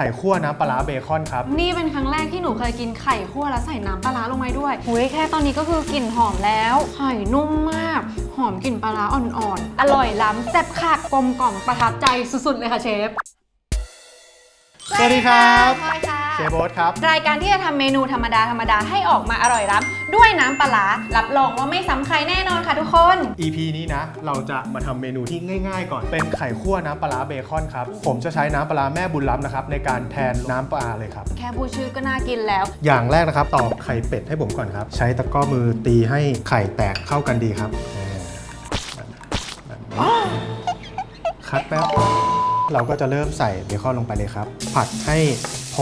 ข่คั่วน้ำปลาร้าเบคอนครับ นี่เป็นครั้งแรกที่หนูเคยกินไข่คั่วแล้วใส่น้ำปลาร้าลงไปด้วยหุยแค่ตอนนี้ก็คือกลิ่นหอมแล้ว ไข่นุ่มมาก หอมกลิ่นปลาร้าอ่อนๆ อร่อยล้ำแซ่บคักกลมกล่อมประทับใจสุดๆเลยค่ะเชฟ สวัสดีครับ พลอยค่ะเชฟโบ๊ทครับ รายการที่จะทำเมนูธรรมดาธรรมดาให้ออกมาอร่อยล้ำด้วยน้ำปลาร้ารับรองว่าไม่ซ้ำใครแน่นอนค่ะทุกคน EP นี้นะ เราจะมาทำเมนูที่ง่ายๆ ก่อน เป็นไข่คั่วน้ำปลาร้าเบคอนครับ ผมจะใช้น้ำปลาร้าแม่บุญล้ำนะครับในการแทนน้ำปลาเลยครับ แค่พูดชื่อก็น่ากินแล้ว อย่างแรกนะครับตอกไข่เป็ดให้ผมก่อนครับ ใช้ตะกร้อมือตีให้ไข่แตกเข้ากันดีครับอ่าแบบนี้คัดแป๊บเราก็จะเริ่มใส่เบคอนลงไปเลยครับ ผัดให้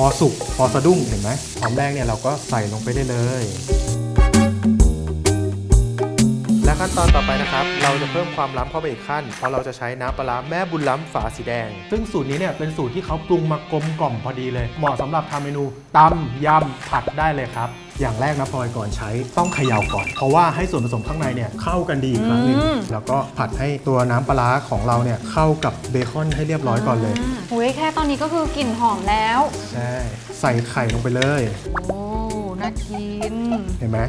พอสุกพอสะดุ้งเห็นไหมหอมแดงเนี่ยเราก็ใส่ลงไปได้เลย ขั้นตอนต่อไปนะครับ เราจะเพิ่มความล้ำเข้าไปอีกขั้น เพราะเราจะใช้น้ำปลาร้าแม่บุญล้ำฝาสีแดง ซึ่งสูตรนี้เนี่ยเป็นสูตรที่เขาปรุงมากลมกล่อมพอดีเลย เหมาะสำหรับทำเมนูตำยำผัดได้เลยครับ อย่างแรกนะพลอยก่อนใช้ต้องเขย่าก่อน เพราะว่าให้ส่วนผสมข้างในเนี่ยเข้ากันดีอีกครั้งหนึ่งอืม แล้วก็ผัดให้ตัวน้ำปลาร้าของเราเนี่ยเข้ากับเบคอนให้เรียบร้อยก่อนเลยาหุยแค่ตอนนี้ก็คือกลิ่นหอมแล้ว ใช่ ใส่ไข่ลงไปเลย โอ้ น่ากิน เห็นไหม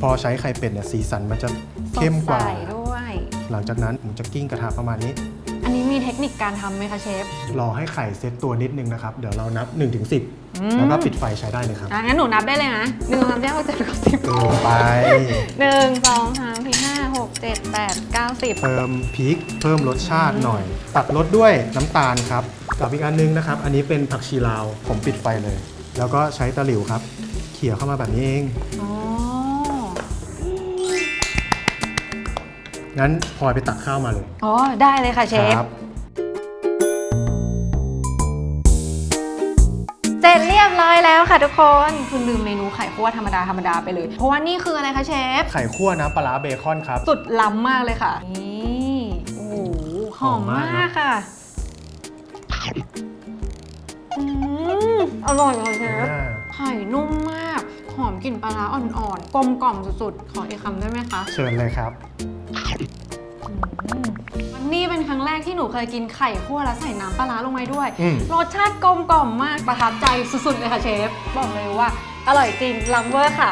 พอใช้ไข่เป็ดเนี่ยสีสันมันจะเข้มกว่า สดใสด้วย หลังจากนั้นผมจะกิ้งกระทะประมาณนี้ อันนี้มีเทคนิคการทำไหมคะเชฟ รอให้ไข่เซ็ตตัวนิดนึงนะครับ เดี๋ยวเรานับ 1-10อืม แล้วก็ปิดไฟใช้ได้เลยครับอะงั้นหนูนับได้เลยนะหนึ่งสองสามสี่ห้าหกเจ็ดแปดเก้าสิบเติมไป หนึ่งสองสามสี่ห้าหกเจ็ดแปดเก้าสิบ เติมพริกเพิ่มรสชาติหน่อย ตัดรสด้วยน้ำตาลครับ กับอีกอันนึงนะครับ อันนี้เป็นผักชีลาว ผมปิดไฟเลย แล้วก็ใช้ตะหลิวครับ เขี่ยเข้ามาแบบนี้เอง อ๋อ งั้นพลอยไปตักข้าวมาเลยอ๋อ ได้เลยค่ะเชฟ ครับ เสร็จเรียบร้อยแล้วค่ะทุกคน คุณลืมเมนูไข่คั่วธรรมดาธรรมดาไปเลย เพราะว่านี่คืออะไรคะเชฟ ไข่คั่วน้ำปลาร้าเบคอนครับ สุดล้ำมากเลยค่ะ นี่โอ้โหหอมหอมมามากกค่ะอืมอร่อยค่ะเชฟ อ่าไข่นุ่มมาก หอมกลิ่นปลาร้าอ่อนๆ กลมกล่อมสุดๆ ขออีกคำได้ไหมคะ เชิญเลยครับวั นนี้เป็นครั้งแรกที่หนูเคยกินไข่คั่วแล้วใส่น้ำปลาร้าลงไปด้วย อืม รสชาติกลมกล่อมมากประทับใจสุดๆเลยค่ะเชฟ บอกเลยว่า อร่อยจริงล้ำเวอร์ค่ะ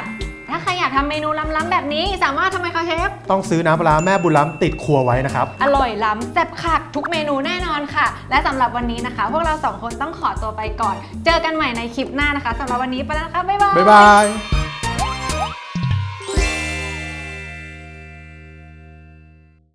ถ้าใครอยากทำเมนูล้ำๆแบบนี้สามารถทำไมคะเชฟ ต้องซื้อน้ำปลาร้าแม่บุญล้ำติดครัวไว้นะครับ อร่อยล้ำแซ่บคักทุกเมนูแน่นอนค่ะ และสำหรับวันนี้นะคะ พวกเราสองคนต้องขอตัวไปก่อน เจอกันใหม่ในคลิปหน้านะคะสำหรับวันนี้ไปแล้วนะคะ บ๊ายบาย บ๊ายบาย